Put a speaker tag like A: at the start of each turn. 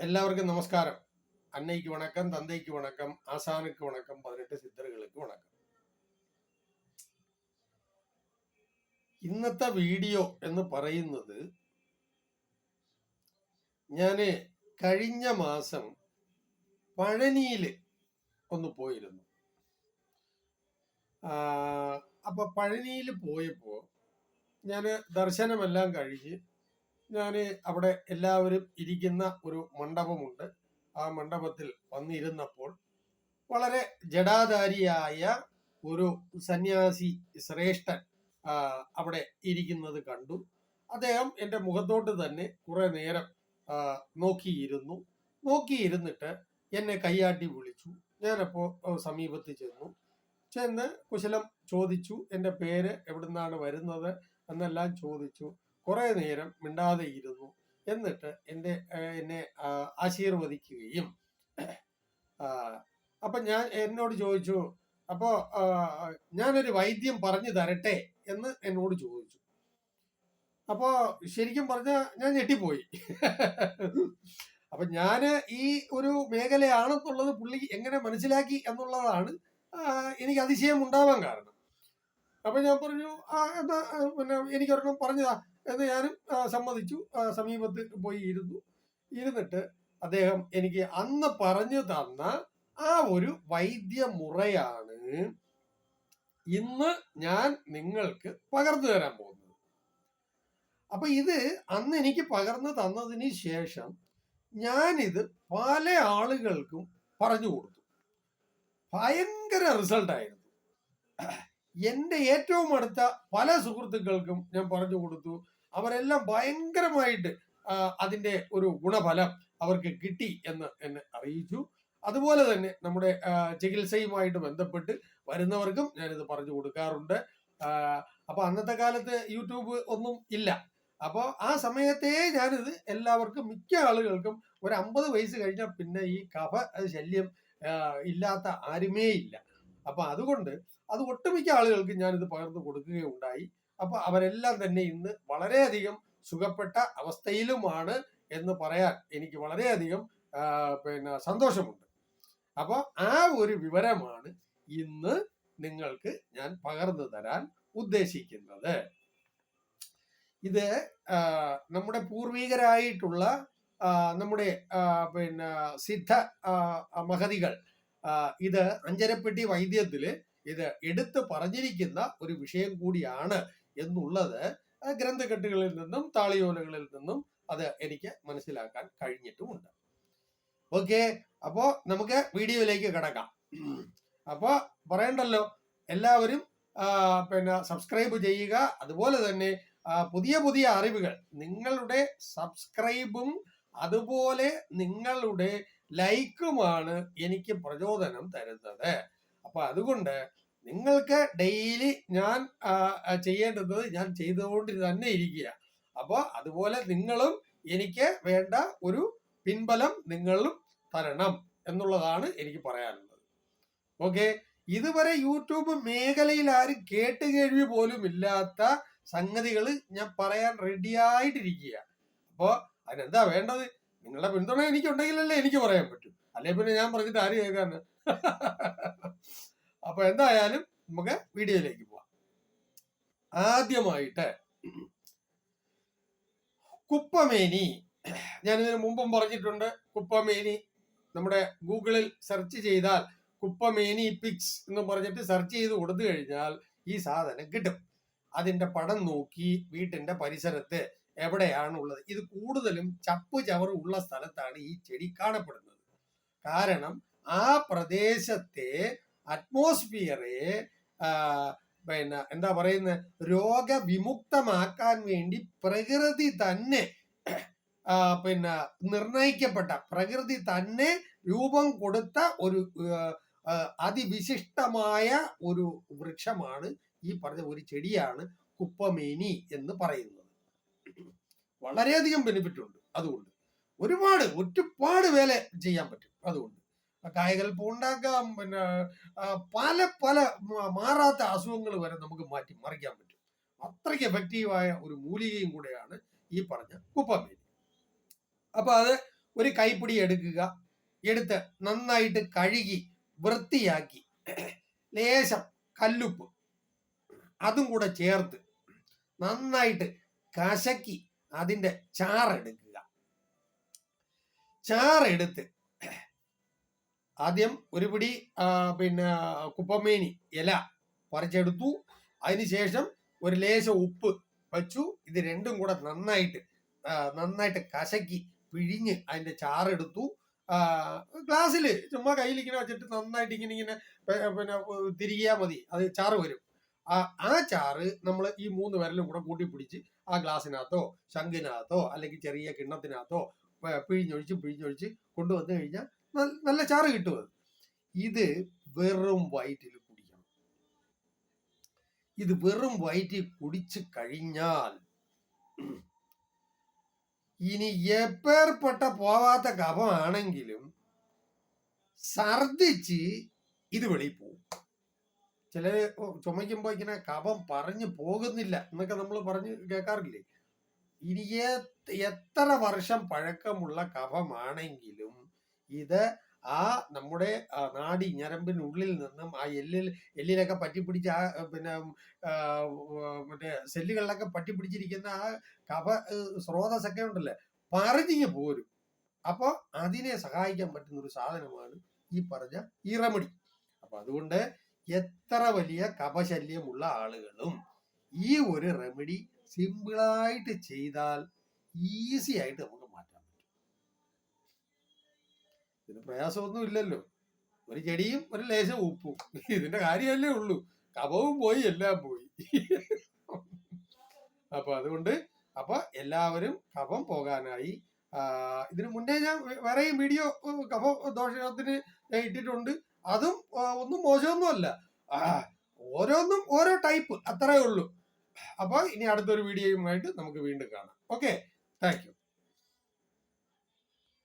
A: എല്ലാവർക്കും നമസ്കാരം. അന്നയ്ക്ക് വണക്കം തന്തയ്ക്ക് വണക്കം ആസാനക്ക് വണക്കം പതിനെട്ട് സിദ്ധറുകൾക്ക് വണക്കം. ഇന്നത്തെ വീഡിയോ എന്ന് പറയുന്നത് ഞാൻ കഴിഞ്ഞ മാസം പഴനിയിൽ ഒന്ന് പോയിരുന്നു. ആ അപ്പൊ പഴനിയിൽ പോയപ്പോ ഞാൻ ദർശനമെല്ലാം കഴിഞ്ഞ് ഞാൻ അവിടെ എല്ലാവരും ഇരിക്കുന്ന ഒരു മണ്ഡപമുണ്ട്. ആ മണ്ഡപത്തിൽ വന്നിരുന്നപ്പോൾ വളരെ ജടാധാരിയായ ഒരു സന്യാസി ശ്രേഷ്ഠൻ അവിടെ ഇരിക്കുന്നത് കണ്ടു. അദ്ദേഹം എന്റെ മുഖത്തോട്ട് തന്നെ കുറെ നേരം നോക്കിയിരുന്നു. നോക്കിയിരുന്നിട്ട് എന്നെ കൈയാട്ടി വിളിച്ചു. ഞാനപ്പോൾ സമീപത്ത് ചെന്നു. ചെന്ന് കുശലം ചോദിച്ചു. എന്റെ പേര് എവിടുന്നാണ് വരുന്നത്? എന്നെല്ലാം ചോദിച്ചു. കുറെ നേരം മിണ്ടാതെ ഇരുന്നു എന്നിട്ട് എന്റെ എന്നെ ആശീർവദിക്കുകയും അപ്പൊ ഞാൻ എന്നോട് ചോദിച്ചു അപ്പോ ആ, ഞാനൊരു വൈദ്യം പറഞ്ഞു തരട്ടെ? എന്ന് എന്നോട് ചോദിച്ചു. അപ്പോ ശരിക്കും പറഞ്ഞ ഞാൻ ഞെട്ടിപ്പോയി. അപ്പൊ ഞാൻ ഈ ഒരു മേഖലയാണെന്നുള്ളത് പുള്ളി എങ്ങനെ മനസ്സിലാക്കി എന്നുള്ളതാണ് എനിക്ക് അതിശയം ഉണ്ടാവാൻ കാരണം. അപ്പൊ ഞാൻ പറഞ്ഞു ആ എന്നാ ആ, പിന്നെ എനിക്കൊരെണ്ണം പറഞ്ഞതാ. എന്ന് ഞാനും സമ്മതിച്ചു. സമീപത്ത് പോയി ഇരുന്നു. ഇരുന്നിട്ട് അദ്ദേഹം എനിക്ക് അന്ന് പറഞ്ഞു തന്ന ആ ഒരു വൈദ്യമുറയാണ് ഇന്ന് ഞാൻ നിങ്ങൾക്ക് പകർന്നു തരാൻ പോകുന്നത്. അപ്പൊ ഇത് അന്ന് എനിക്ക് പകർന്നു തന്നതിന് ശേഷം ഞാനിത് പല ആളുകൾക്കും പറഞ്ഞു കൊടുത്തു. ഭയങ്കര റിസൾട്ട് ആയിരുന്നു. എന്റെ ഏറ്റവും അടുത്ത പല സുഹൃത്തുക്കൾക്കും ഞാൻ പറഞ്ഞു കൊടുത്തു. അവരെല്ലാം ഭയങ്കരമായിട്ട് അതിന്റെ ഒരു ഗുണഫലം അവർക്ക് കിട്ടി എന്ന് എന്നെ അറിയിച്ചു. അതുപോലെ തന്നെ നമ്മുടെ ചികിത്സയുമായിട്ട് ബന്ധപ്പെട്ട് വരുന്നവർക്കും ഞാനിത് പറഞ്ഞു കൊടുക്കാറുണ്ട്. അപ്പോൾ അപ്പൊ അന്നത്തെ കാലത്ത് യൂട്യൂബ് ഒന്നും ഇല്ല. അപ്പോൾ ആ സമയത്തേ ഞാനിത് എല്ലാവർക്കും മിക്ക ആളുകൾക്കും ഒരു അമ്പത് വയസ്സ് കഴിഞ്ഞാൽ പിന്നെ ഈ കഫ ശല്യം ഇല്ലാത്ത ആരുമേ ഇല്ല അപ്പൊ അതുകൊണ്ട് അത് ഒട്ടുമിക്ക ആളുകൾക്ക് ഞാനിത് പകർന്നു കൊടുക്കുകയുണ്ടായി. അപ്പൊ അവരെല്ലാം തന്നെ ഇന്ന് വളരെയധികം സുഖപ്പെട്ട അവസ്ഥയിലുമാണ് എന്ന് പറയാൻ എനിക്ക് വളരെയധികം പിന്നെ സന്തോഷമുണ്ട്. അപ്പോൾ ആ ഒരു വിവരമാണ് ഇന്ന് നിങ്ങൾക്ക് ഞാൻ പകർന്നു തരാൻ ഉദ്ദേശിക്കുന്നത്. ഇത് നമ്മുടെ പൂർവികരായിട്ടുള്ള നമ്മുടെ പിന്നെ സിദ്ധ മഹതികൾ ഇത് അഞ്ചരപ്പെട്ടി വൈദ്യത്തിൽ ഇത് എടുത്തു പറഞ്ഞിരിക്കുന്ന ഒരു വിഷയം കൂടിയാണ് എന്നുള്ളത് ഗ്രന്ഥകെട്ടുകളിൽ നിന്നും താളിയോലകളിൽ നിന്നും അത് എനിക്ക് മനസ്സിലാക്കാൻ കഴിഞ്ഞിട്ടുമുണ്ട്. ഓക്കെ അപ്പോ നമുക്ക് വീഡിയോയിലേക്ക് കിടക്കാം. അപ്പോ പറയണ്ടല്ലോ എല്ലാവരും പിന്നെ സബ്സ്ക്രൈബ് ചെയ്യുക. അതുപോലെ തന്നെ പുതിയ പുതിയ അറിവുകൾ നിങ്ങളുടെ സബ്സ്ക്രൈബും അതുപോലെ നിങ്ങളുടെ ലൈക്കുമാണ് എനിക്ക് പ്രചോദനം തരുന്നത്. അപ്പൊ അതുകൊണ്ട് നിങ്ങൾക്ക് ഡെയിലി ഞാൻ ചെയ്യേണ്ടത് ഞാൻ ചെയ്തുകൊണ്ട് തന്നെ ഇരിക്കുക. അപ്പോൾ അതുപോലെ നിങ്ങളും എനിക്ക് വേണ്ട ഒരു പിൻബലം നിങ്ങളും തരണം എന്നുള്ളതാണ് എനിക്ക് പറയാനുള്ളത്. ഓക്കെ ഇതുവരെ യൂട്യൂബ് മേഖലയിൽ ആരും കേട്ട് കേൾവി പോലും ഇല്ലാത്ത സംഗതികൾ ഞാൻ പറയാൻ റെഡിയായിട്ടിരിക്കുക അപ്പോൾ അതിനെന്താ വേണ്ടത്? നിങ്ങളുടെ പിന്തുണ എനിക്കുണ്ടെങ്കിലല്ലേ എനിക്ക് പറയാൻ പറ്റും. അല്ലെ പിന്നെ ഞാൻ പറഞ്ഞിട്ട് ആര് കേൾക്കാന്ന് അപ്പൊ എന്തായാലും നമുക്ക് വീഡിയോയിലേക്ക് പോവാം. ആദ്യമായിട്ട് കുപ്പമേനി. ഞാൻ ഇതിനു മുമ്പും പറഞ്ഞിട്ടുണ്ട് കുപ്പമേനി നമ്മുടെ ഗൂഗിളിൽ സെർച്ച് ചെയ്താൽ കുപ്പമേനി പിക്സ് എന്ന് പറഞ്ഞിട്ട് സെർച്ച് ചെയ്ത് കൊടുത്തു കഴിഞ്ഞാൽ ഈ സാധനം കിട്ടും. അതിന്റെ പടം നോക്കി വീട്ടിന്റെ പരിസരത്ത് എവിടെയാണ് ഉള്ളത് ഇത് കൂടുതലും ചപ്പ് ചവറ് ഉള്ള സ്ഥലത്താണ് ഈ ചെടി കാണപ്പെടുന്നത്. കാരണം ആ പ്രദേശത്തെ അറ്റ്മോസ്ഫിയറെ പിന്നെ എന്താ പറയുന്നത് രോഗവിമുക്തമാക്കാൻ വേണ്ടി പ്രകൃതി തന്നെ പിന്നെ നിർണയിക്കപ്പെട്ട പ്രകൃതി തന്നെ രൂപം കൊടുത്ത ഒരു അതിവിശിഷ്ടമായ ഒരു വൃക്ഷമാണ് ഈ പറഞ്ഞ ഒരു ചെടിയാണ് കുപ്പമേനി എന്ന് പറയുന്നത്. വളരെയധികം ബെനിഫിറ്റ് ഉണ്ട്. അതുകൊണ്ട് ഒരുപാട് ഒരുപാട് വേല ചെയ്യാൻ പറ്റും. അതുകൊണ്ട് കായകൽപ്പം ഉണ്ടാക്കാം. പിന്നെ പല പല മാറാത്ത അസുഖങ്ങൾ വരെ നമുക്ക് മാറ്റി മറിക്കാൻ പറ്റും. അത്രയ്ക്ക് എഫക്റ്റീവായ ഒരു മൂലികയും കൂടെയാണ് ഈ പറഞ്ഞ കുപ്പമേനി. അപ്പൊ അത് ഒരു കൈപ്പിടി എടുക്കുക. എടുത്ത് നന്നായിട്ട് കഴുകി വൃത്തിയാക്കി ലേശം കല്ലുപ്പ് അതും കൂടെ ചേർത്ത് നന്നായിട്ട് കശക്കി അതിന്റെ ചാറെടുക്കുക. ചാറെടുത്ത് ആദ്യം ഒരു പിടി പിന്നെ കുപ്പമേനി ഇല പറിച്ചെടുത്തു. അതിനുശേഷം ഒരു ലേശം ഉപ്പ് വച്ചു. ഇത് രണ്ടും കൂടെ നന്നായിട്ട് നന്നായിട്ട് കശക്കി പിഴിഞ്ഞ് അതിന്റെ ചാറെടുത്തു. ഗ്ലാസ്സിൽ ചുമ്മാ കയ്യിൽ ഇങ്ങനെ വെച്ചിട്ട് നന്നായിട്ട് ഇങ്ങനെ ഇങ്ങനെ പിന്നെ തിരികിയാൽ മതി. അത് ചാറ് വരും. ആ ചാറ് നമ്മൾ ഈ മൂന്ന് വിരലും കൂടെ കൂട്ടി പിടിച്ച് ആ ഗ്ലാസ്സിനകത്തോ ശംഖിനകത്തോ അല്ലെങ്കിൽ ചെറിയ കിണ്ണത്തിനകത്തോ പിഴിഞ്ഞൊഴിച്ച് പിഴിഞ്ഞൊഴിച്ച് കൊണ്ടുവന്നു കഴിഞ്ഞാൽ നല്ല- ചാറ് കിട്ടും അത്. ഇത് വെറും വയറ്റിൽ കുടിക്കണം. ഇത് വെറും വയറ്റിൽ കുടിച്ചു കഴിഞ്ഞാൽ ഇനി എപ്പേർപ്പെട്ട പോവാത്ത കഫമാണെങ്കിലും ഛർദിച്ച് ഇത് വെളിയിൽ പോകും. ചില ചുമയ്ക്കുമ്പോ ഇങ്ങനെ കഫം പറഞ്ഞു പോകുന്നില്ല എന്നൊക്കെ നമ്മൾ പറഞ്ഞ് കേൾക്കാറില്ലേ? ഇനി എത്ര വർഷം പഴക്കമുള്ള കഫമാണെങ്കിലും ഇത് ആ നമ്മുടെ നാടി ഞരമ്പിനുള്ളിൽ നിന്നും ആ എല്ലിൽ എല്ലിലൊക്കെ പറ്റിപ്പിടിച്ച് ആ പിന്നെ മറ്റേ സെല്ലുകളിലൊക്കെ പറ്റിപ്പിടിച്ചിരിക്കുന്ന ആ കഫ സ്രോതസ്സൊക്കെ ഉണ്ടല്ലേ? പറഞ്ഞു പോരും. അപ്പോൾ അതിനെ സഹായിക്കാൻ പറ്റുന്ന ഒരു സാധനമാണ് ഈ പറഞ്ഞ ഈ റെമഡി അപ്പൊ അതുകൊണ്ട് എത്ര വലിയ കപശല്യമുള്ള ആളുകളും ഈ ഒരു റെമഡി സിമ്പിളായിട്ട് ചെയ്താൽ ഈസി ആയിട്ട് നമുക്ക് പറ്റും ഇതിന് പ്രയാസമൊന്നും ഇല്ലല്ലോ. ഒരു ചെടിയും ഒരു ലേശം ഉപ്പും. ഇതിന്റെ കാര്യമല്ലേ ഉള്ളൂ. കപവും പോയി എല്ലാം പോയി. അപ്പൊ അതുകൊണ്ട് അപ്പൊ എല്ലാവരും കഫം പോകാനായി. ഇതിനു മുന്നേ ഞാൻ വേറെയും വീഡിയോ കഫ ദോഷത്തിന് ഞാൻ ഇട്ടിട്ടുണ്ട്. അതും ഒന്നും മോശമൊന്നുമല്ല. ഓരോന്നും ഓരോ ടൈപ്പ് അത്രേ ഉള്ളൂ. അപ്പോൾ ഇനി അടുത്തൊരു വീഡിയോയുമായിട്ട് നമുക്ക് വീണ്ടും കാണാം. Okay thank